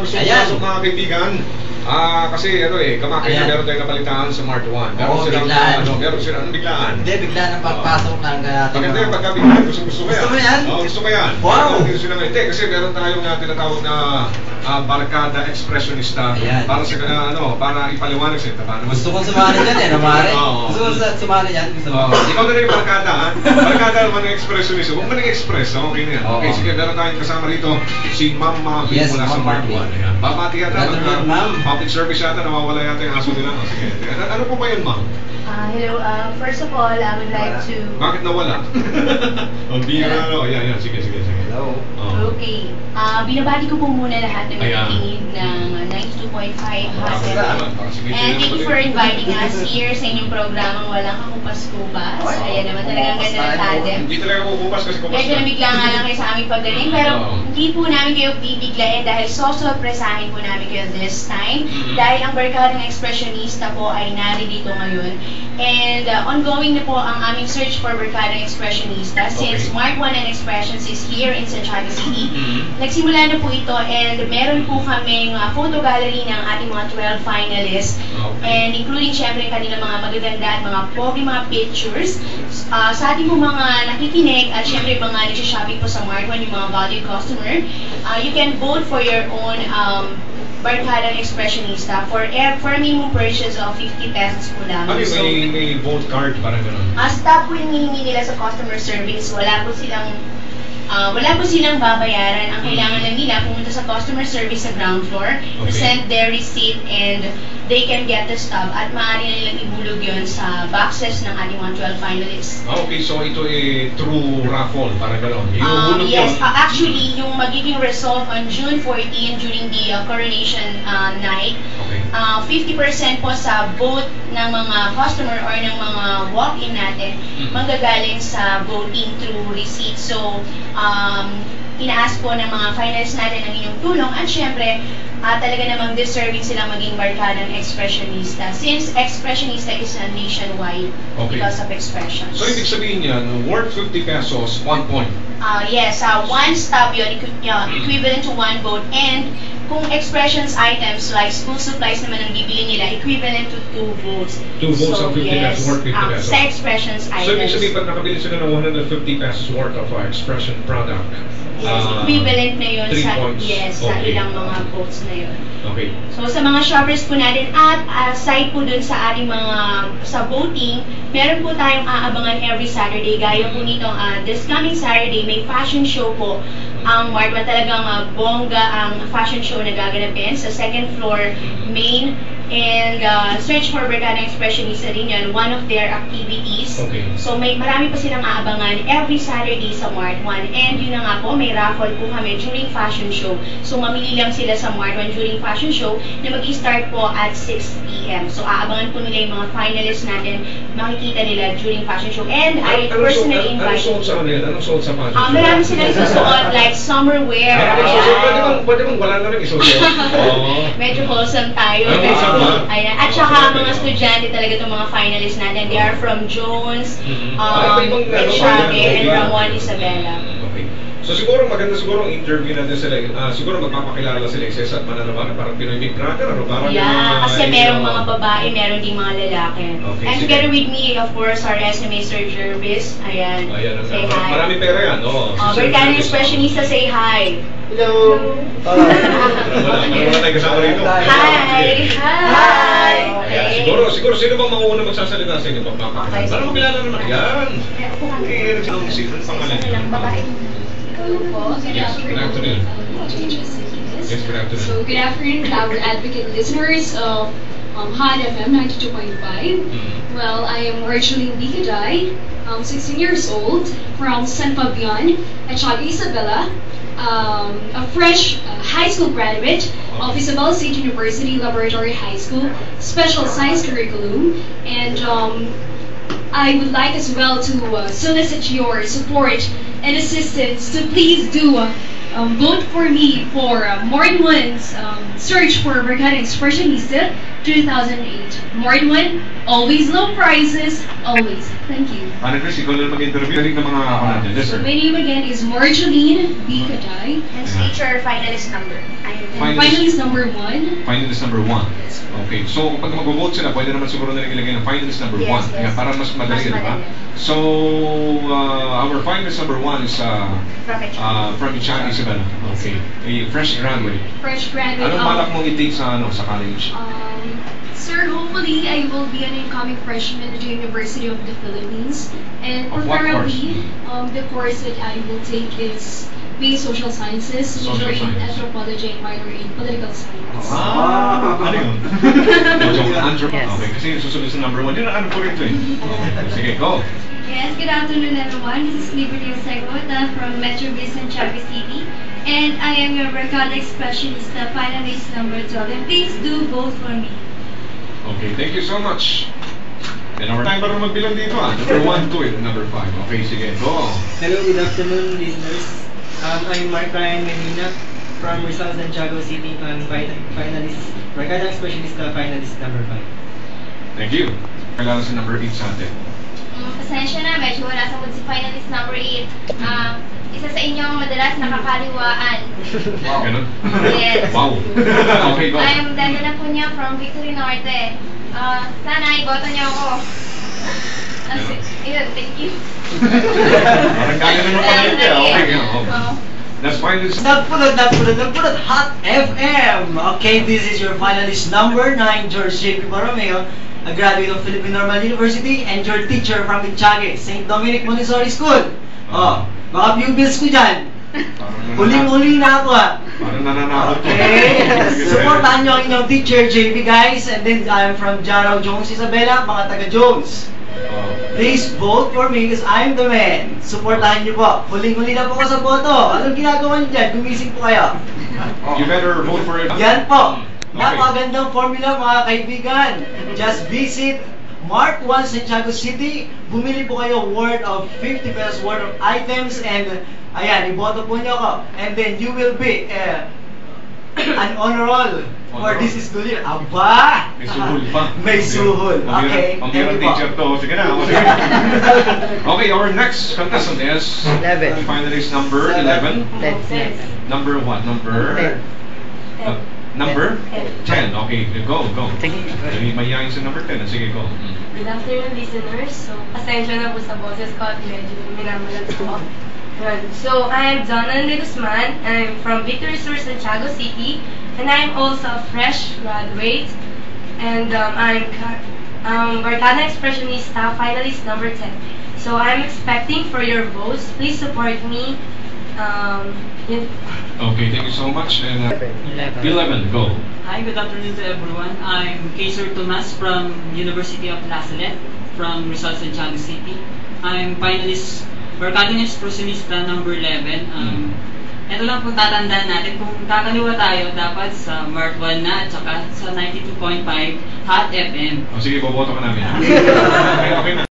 gusto Ayan. pasok mga kaibigan. Ah, kasi ano eh, kamakailan Ayan. meron tayong napalitaan sa Mart 1. Meron Oo, silang, biglaan. ano, meron silang, anong biglaan? Hindi, bigla nang pagpasok ng uh, Maganda yung pagka biglaan, gusto, gusto ko yan. Gusto mo yan? Oo, gusto ko yan. Wow! Hindi, kasi meron tayong uh, tinatawag na ah, barkada expressionista. Ayan. Para sa, ah, ano, para ipaliwanag sa ito. Paano Gusto kong sumali dyan eh, namari. Oo. Gusto kong sa- sumali dyan. Gusto. Oh, ikaw na rin yung barkada, ha? Barkada naman ng expressionist. Huwag mo nang express, okay na yan. Okay, sige, meron tayong kasama rito si Ma'am Mavi Yes, mula sa Mark Mavi. 1. Ayan. Babati yata. Good afternoon, ma'am. Public service yata, nawawala yata yung aso nila. Oh, sige. Ano, ano po ba yun, ma'am? Uh, hello, uh, first of all, I would like to... Bakit nawala? Ang bira, no? Ayan, ayan. Sige, sige, sige. Hello. Okay. Uh, binabati ko po muna lahat ng Ayan. nakikinig ng uh, 92.5 Hot Salamat. Para sige, And thank you for inviting us here sa inyong programang Walang Kakupas-Kupas. Ayan naman talagang ganda ng tandem. Hindi talaga kukupas kasi kupas Medyo nabigla nga lang kayo sa aming pagdating, pero. Hindi po namin kayo bibiglayin dahil sosopresahin po namin kayo this time. Mhm. Dahil ang barkadang expressionista po ay naririto ngayon. And uh, ongoing na po ang aming search for barkadang expressionista since Okay. Mark 1 and Expressions is here in Santiago City. Mhm. Nagsimula na po ito and meron po kaming uh, photo gallery ng ating mga 12 finalists. Okay. And including syempre kanilang mga magaganda at mga pogi mga pictures. Uh, sa ating po mga nakikinig at syempre mga nagsha-shopping po sa Mark 1, yung mga valued customer, uh, you can vote for your own um, Barkadang Expressionista for, eh, for a minimum purchase of 50 pesos po Ano lamang. yung So, may, may vote card, parang gano'n? uh, stop po yung hinihingi nila sa customer service. Wala po silang ah, wala po silang babayaran. Ang kailangan lang nila, pumunta sa customer service sa ground floor, Okay. present their receipt, and they can get the stub. At maaari na nilang ibulog yun sa boxes ng ating mga 12 finalists. Ah, okay, so ito eh true raffle, parang gano'n. Um, yes, yun. uh, actually, yung magiging result on June 14 during the uh, coronation uh, night. Uh, 50% po sa vote ng mga customer or ng mga walk-in natin Mm. manggagaling sa voting through receipt. So, um, inaas po ng mga finalists natin ang inyong tulong at syempre, ah, talaga namang deserving silang maging barkadang expressionista since expressionista is a nationwide Okay. because of expressions. So, ibig sabihin yan, worth 50 pesos, 1 point. Ah, yes, uh, one stop yun, yeah, equivalent to one vote. And kung expressions items like school supplies naman ang bibili nila, equivalent to two votes. Two votes so, ang 50 yes, pesos, worth 50 ah, pesos. Sa expressions items. So, ibig sabihin, pag nakabili sila ng 150 pesos worth of uh, expression product, Yes, ah, equivalent na yun sa, points. yes, sa Okay. ilang mga votes na yun. Okay. So sa mga shoppers po natin at aside po dun sa ating mga sa voting, meron po tayong aabangan every Saturday. Gaya po nito, ah, this coming Saturday may fashion show po ang Martwa talagang ah, bongga ang fashion show na gaganapin sa second floor main and uh, search for Bergana Expressionista rin yan, one of their activities. Okay. So may marami pa silang aabangan every Saturday sa Mart 1 and yun na nga po, may raffle po kami during fashion show. So mamili lang sila sa Mart 1 during fashion show na mag-start po at 6 p.m. So aabangan po nila yung mga finalists natin, makikita nila during fashion show. And I Ano- anong suot- personally Anong invite suot sa kanila? Anong suot sa fashion? Ah, marami silang susuot like summer wear. Ah, anong suot? Pwede bang, pwede bang wala na rin isusuot? Medyo wholesome tayo. Ah, wholesome ba? Ayan. At saka mga estudyante talaga itong mga finalists natin. They are from Jones, Mhm. um, Ah, iba-ibang, ano, Echave, okay. and Ramon Isabela. Okay. So siguro maganda siguro ang interview natin sila. Ah, siguro magpapakilala sila isa at mananabagan parang Pinoy Big Brother ano parang yung Yeah, mga- kasi merong mga babae, meron ding mga lalaki. Okay, and sige. together with me, of course, our SMA Sir Jervis. Ayan. Ayan, ang say hi. marami pera yan. Oo. Oh, Berkano Jervis. Expressionista, say hi. Hello. Wala, wala tayong kasama rito. Hi! Hi! Ayan, siguro, siguro sino bang mauna magsasalita sa inyo pagpapakilala? Okay, Para sige. makilala naman. Yan. Eh. Eh, si- anong pangalan? Babae. Yes, good afternoon. Yes, good afternoon. So, good afternoon, our advocate listeners of um, Hot FM 92.5. Mm. Well, I am Argeline Bicaday, um, 16 years old, from San Fabian, Echave Isabela, um, a fresh uh, high school graduate of Isabela State University Laboratory High School, special science curriculum, and um, I would like as well to uh, solicit your support and assistance to please do um, vote for me for uh, more than once um, search for Mercado Expressionista 2008. More than one, always low prices, always. Thank you. Ano Chris, ikaw na mag-interview. Galing ng mga ako natin. Yes, sir. So my name again is Marjoline B. Kaday. And teacher finalist number. Finalist. Finalist number one. Finalist number one. Okay. So, pag mag-vote sila, pwede naman siguro nila ilagay ng finalist number Yes, one. yes. Kaya para mas madali, di ba? So, uh, our finalist number one is uh, uh, from Ichang Isabela. Okay. A fresh graduate. Fresh graduate. Anong balak mong i-take sa, ano, sa college? Um, sir, hopefully I will be an incoming freshman at the University of the Philippines. And Of what preferably, um, the course that I will take is being social sciences, Social major in anthropology and minor in political science. Ah, ano yun? Medyo anthrop- Okay, kasi yung susunod sa number one, yun ang ano ko rin ito eh. Okay, sige, go. Yes, good afternoon everyone. This is Liberty Segota from Metro Basin, Chaco City. And I am your Mercado Specialist, uh, finalist number 12. And please do vote for me. Okay, thank you so much. Then our time para magbilang dito ah. Number one, two, and number five. Okay, sige, go. Hello, good afternoon, listeners. Um, I'm Mark Ryan Medina from Rizal, Santiago City. I'm fi- finalist, Specialist uh, finalist number 5. Thank you. Kailangan sa number eight sa atin. Um, pasensya na, medyo wala sa mood si finalist number 8. Um, isa sa inyong madalas nakakaliwaan. Ganun? Yes. wow. okay, go. I am Denda na po niya from Victory Norte. Uh, sana iboto niyo ako. Ah, si- Yun, thank you. Parang kaya na ng palengke. ah. Okay, yeah. Oo. Okay. That's fine. This Nagpulot, nagpulot, nagpulot, Hot FM! Okay, this is your finalist number 9, George J.P. Borromeo, a graduate of Philippine Normal University and your teacher from Itchage, St. Dominic Montessori School. Oh, mga pupils ko dyan. Huling-huli na ako ah. Parang nananakot. Okay, supportahan nyo ang inyong teacher, JP guys. And then I'm from Jaraw Jones Isabela, mga taga Jones. Oh. Please vote for me because I'm the man. Supportahan nyo po. Huling-huli na po ko sa boto. Anong ginagawa nyo dyan? Gumising po kayo. You better vote for it. Yan po. Okay. Napakagandang formula mga kaibigan. Just visit Mark 1 Santiago City. Bumili po kayo worth of 50 pesos worth of items and ayan, iboto po nyo ako. And then you will be uh, an honor roll for this is good year. Aba! May suhol pa. May suhol. Okay. hirap- Ang thank hirap you po. teacher to. Sige na. Sige. okay, our next contestant is 11. finalist number 11. Number what? Number? Uh, number? 10. Okay, go, go. Sige. Mayayain sa number 10. Sige, go. Mm. Good afternoon, listeners. So, pasensya na po sa boses ko at medyo minamalat. Yun. So, I am Donna de Guzman. I'm from Victory Sur, Santiago City. And I'm also a fresh graduate. And um, I'm um, Barcana Expressionista, finalist number 10. So, I'm expecting for your votes. Please support me. Um, yun. Okay, thank you so much. And uh, 11. 11, go. Hi, good afternoon to everyone. I'm Kaser Tomas from University of La Salette from Rizal, Santiago City. I'm finalist Mercado Expressionista number 11. Um, ito lang po tatandaan natin, kung kakaliwa tayo, dapat sa Mark 1 na at saka sa 92.5 Hot FM. O sige, boboto ka namin. Okay, okay na.